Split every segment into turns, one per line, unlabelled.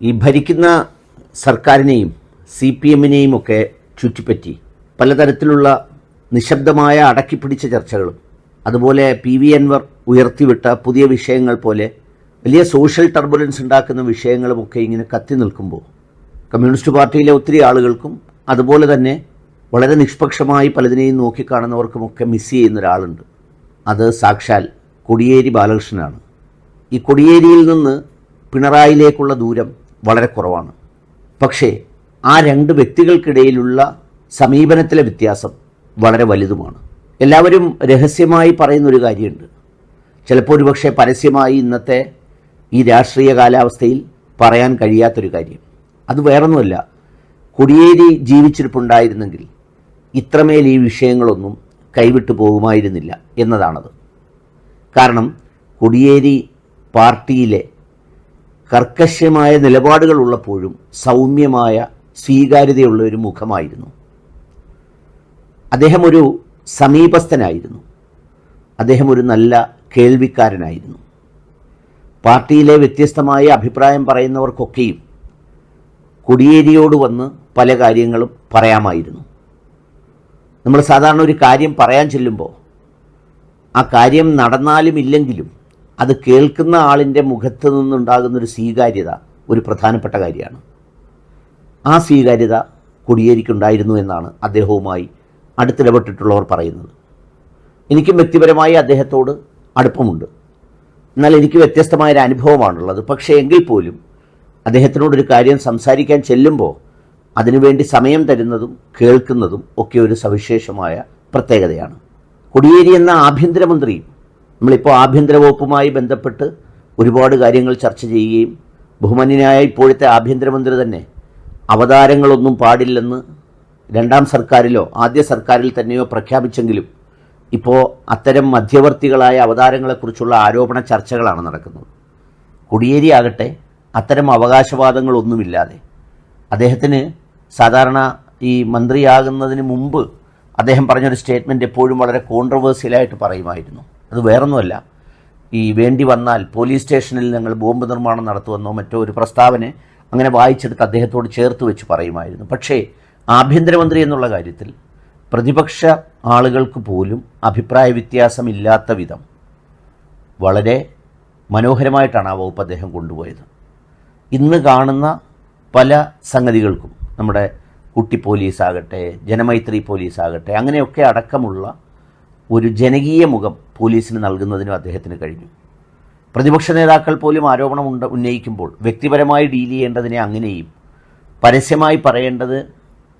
ഈ ഭരിക്കുന്ന സർക്കാരിനെയും സി പി എമ്മിനെയും ഒക്കെ ചുറ്റിപ്പറ്റി പലതരത്തിലുള്ള നിശബ്ദമായ അടക്കിപ്പിടിച്ച ചർച്ചകളും അതുപോലെ പി വി അൻവർ ഉയർത്തിവിട്ട പുതിയ വിഷയങ്ങൾ പോലെ വലിയ സോഷ്യൽ ടർബുലൻസ് ഉണ്ടാക്കുന്ന വിഷയങ്ങളുമൊക്കെ ഇങ്ങനെ കത്തി നിൽക്കുമ്പോൾ കമ്മ്യൂണിസ്റ്റ് പാർട്ടിയിലെ ഒത്തിരി ആളുകൾക്കും അതുപോലെ തന്നെ വളരെ നിഷ്പക്ഷമായി പലതിനെയും നോക്കിക്കാണുന്നവർക്കുമൊക്കെ മിസ് ചെയ്യുന്ന ഒരാളുണ്ട്. അത് സാക്ഷാൽ കൊടിയേരി ബാലകൃഷ്ണനാണ്. ഈ കൊടിയേരിയിൽ നിന്ന് പിണറായിലേക്കുള്ള ദൂരം വളരെ കുറവാണ്. പക്ഷേ ആ രണ്ട് വ്യക്തികൾക്കിടയിലുള്ള സമീപനത്തിലെ വ്യത്യാസം വളരെ വലുതുമാണ്. എല്ലാവരും രഹസ്യമായി പറയുന്നൊരു കാര്യമുണ്ട്. ചിലപ്പോൾ ഒരുപക്ഷെ പരസ്യമായി ഇന്നത്തെ ഈ രാഷ്ട്രീയ കാലാവസ്ഥയിൽ പറയാൻ കഴിയാത്തൊരു കാര്യം. അത് വേറൊന്നുമല്ല. കൊടിയേരി ജീവിച്ചിരിപ്പുണ്ടായിരുന്നെങ്കിൽ ഇത്രമേൽ ഈ വിഷയങ്ങളൊന്നും കൈവിട്ടു പോകുമായിരുന്നില്ല എന്നതാണത്. കാരണം കൊടിയേരി പാർട്ടിയിലെ കർക്കശ്യമായ നിലപാടുകളുള്ളപ്പോഴും സൗമ്യമായ സ്വീകാര്യതയുള്ള ഒരു മുഖമായിരുന്നു. അദ്ദേഹം ഒരു സമീപസ്ഥനായിരുന്നു. അദ്ദേഹം ഒരു നല്ല കേൾവിക്കാരനായിരുന്നു. പാർട്ടിയിലെ വ്യത്യസ്തമായ അഭിപ്രായം പറയുന്നവർക്കൊക്കെയും കൊടിയേരിയോട് വന്ന് പല കാര്യങ്ങളും പറയാമായിരുന്നു. നമ്മൾ സാധാരണ ഒരു കാര്യം പറയാൻ ചെല്ലുമ്പോൾ ആ കാര്യം നടന്നാലും ഇല്ലെങ്കിലും അത് കേൾക്കുന്ന ആളിന്റെ മുഖത്ത് നിന്നുണ്ടാകുന്നൊരു സ്വീകാര്യത ഒരു പ്രധാനപ്പെട്ട കാര്യമാണ്. ആ സ്വീകാര്യത കൊടിയേരിക്കുണ്ടായിരുന്നു എന്നാണ് അദ്ദേഹവുമായി അടുത്തിടപെട്ടിട്ടുള്ളവർ പറയുന്നത്. എനിക്കും വ്യക്തിപരമായി അദ്ദേഹത്തോട് അടുപ്പമുണ്ട്. എന്നാൽ എനിക്ക് വ്യത്യസ്തമായൊരു അനുഭവമാണുള്ളത്. പക്ഷേ എങ്കിൽ പോലും അദ്ദേഹത്തിനോടൊരു കാര്യം സംസാരിക്കാൻ ചെല്ലുമ്പോൾ അതിനുവേണ്ടി സമയം തരുന്നതും കേൾക്കുന്നതും ഒക്കെ ഒരു സവിശേഷമായ പ്രത്യേകതയാണ്. കൊടിയേരി എന്ന ആഭ്യന്തരമന്ത്രിയും നമ്മളിപ്പോൾ ആഭ്യന്തര വകുപ്പുമായി ബന്ധപ്പെട്ട് ഒരുപാട് കാര്യങ്ങൾ ചർച്ച ചെയ്യുകയും ബഹുമാന്യനായ ഇപ്പോഴത്തെ ആഭ്യന്തരമന്ത്രി തന്നെ അവതാരങ്ങളൊന്നും പാടില്ലെന്ന് രണ്ടാം സർക്കാരിലോ ആദ്യ സർക്കാരിൽ തന്നെയോ പ്രഖ്യാപിച്ചെങ്കിലും ഇപ്പോൾ അത്തരം മധ്യവർത്തികളായ അവതാരങ്ങളെക്കുറിച്ചുള്ള ആരോപണ ചർച്ചകളാണ് നടക്കുന്നത്. കുടിയേരി ആകട്ടെ അത്തരം അവകാശവാദങ്ങളൊന്നുമില്ലാതെ അദ്ദേഹത്തിന് സാധാരണ ഈ മന്ത്രിയാകുന്നതിന് മുമ്പ് അദ്ദേഹം പറഞ്ഞൊരു സ്റ്റേറ്റ്മെന്റ് എപ്പോഴും വളരെ കോൺട്രവേഴ്സ്യലായിട്ട് പറയുമായിരുന്നു. അത് വേറൊന്നുമല്ല. ഈ വേണ്ടി വന്നാൽ പോലീസ് സ്റ്റേഷനിൽ ഞങ്ങൾ ബോംബ് നിർമ്മാണം നടത്തുമെന്നോ മറ്റോ ഒരു പ്രസ്താവന അങ്ങനെ വായിച്ചെടുത്ത് അദ്ദേഹത്തോട് ചേർത്ത് വെച്ച് പറയുമായിരുന്നു. പക്ഷേ ആഭ്യന്തരമന്ത്രി എന്നുള്ള കാര്യത്തിൽ പ്രതിപക്ഷ ആളുകൾക്ക് പോലും അഭിപ്രായ വ്യത്യാസമില്ലാത്ത വിധം വളരെ മനോഹരമായിട്ടാണ് ആ വകുപ്പ് അദ്ദേഹം കൊണ്ടുപോയത്. ഇന്ന് കാണുന്ന പല സംഗതികൾക്കും നമ്മുടെ കുട്ടി പോലീസാകട്ടെ ജനമൈത്രി പോലീസാകട്ടെ അങ്ങനെയൊക്കെ അടക്കമുള്ള ഒരു ജനകീയ മുഖം പോലീസിന് നൽകുന്നതിനും അദ്ദേഹത്തിന് കഴിഞ്ഞു. പ്രതിപക്ഷ നേതാക്കൾ പോലും ആരോപണം ഉണ്ട് ഉന്നയിക്കുമ്പോൾ വ്യക്തിപരമായി ഡീൽ ചെയ്യേണ്ടതിനെ അങ്ങനെയും പരസ്യമായി പറയേണ്ടത്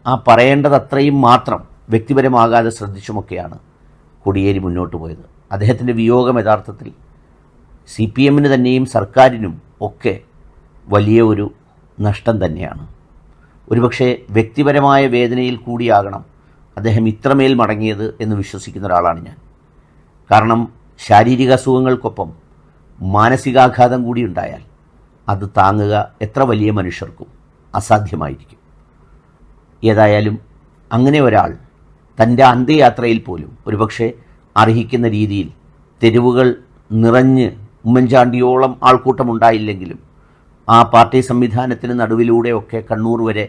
ആ പറയേണ്ടത് അത്രയും മാത്രം വ്യക്തിപരമാകാതെ ശ്രദ്ധിച്ചുമൊക്കെയാണ് കൊടിയേരി മുന്നോട്ട് പോയത്. അദ്ദേഹത്തിന്റെ വിയോഗം യഥാർത്ഥത്തിൽ സി പി എമ്മിന് തന്നെയും സർക്കാരിനും ഒക്കെ വലിയ ഒരു നഷ്ടം തന്നെയാണ്. ഒരുപക്ഷെ വ്യക്തിപരമായ വേദനയിൽ കൂടിയാകണം അദ്ദേഹം ഇത്രമേൽ മടങ്ങിയത് എന്ന് വിശ്വസിക്കുന്ന ഒരാളാണ് ഞാൻ. കാരണം ശാരീരിക അസുഖങ്ങൾക്കൊപ്പം മാനസികാഘാതം കൂടി ഉണ്ടായാൽ അത് താങ്ങുക എത്ര വലിയ മനുഷ്യർക്കും അസാധ്യമായിരിക്കും. ഏതായാലും അങ്ങനെ ഒരാൾ തന്റെ അന്ത്യയാത്രയിൽ പോലും ഒരുപക്ഷെ അർഹിക്കുന്ന രീതിയിൽ തെരുവുകൾ നിറഞ്ഞ് ഉമ്മൻചാണ്ടിയോളം ആൾക്കൂട്ടമുണ്ടായില്ലെങ്കിലും ആ പാർട്ടി സംവിധാനത്തിന് നടുവിലൂടെയൊക്കെ കണ്ണൂർ വരെ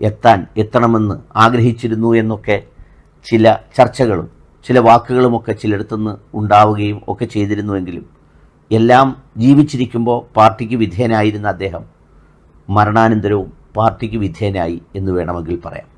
എത്താൻ എത്തണമെന്ന് ആഗ്രഹിച്ചിരുന്നു എന്നൊക്കെ ചില ചർച്ചകളും ചില വാക്കുകളുമൊക്കെ ചിലയിടത്തുനിന്ന് ഉണ്ടാവുകയും ഒക്കെ ചെയ്തിരുന്നുവെങ്കിലും എല്ലാം ജീവിച്ചിരിക്കുമ്പോൾ പാർട്ടിക്ക് വിധേയനായിരുന്ന അദ്ദേഹം മരണാനന്തരവും പാർട്ടിക്ക് വിധേയനായി എന്ന് വേണമെങ്കിൽ പറയാം.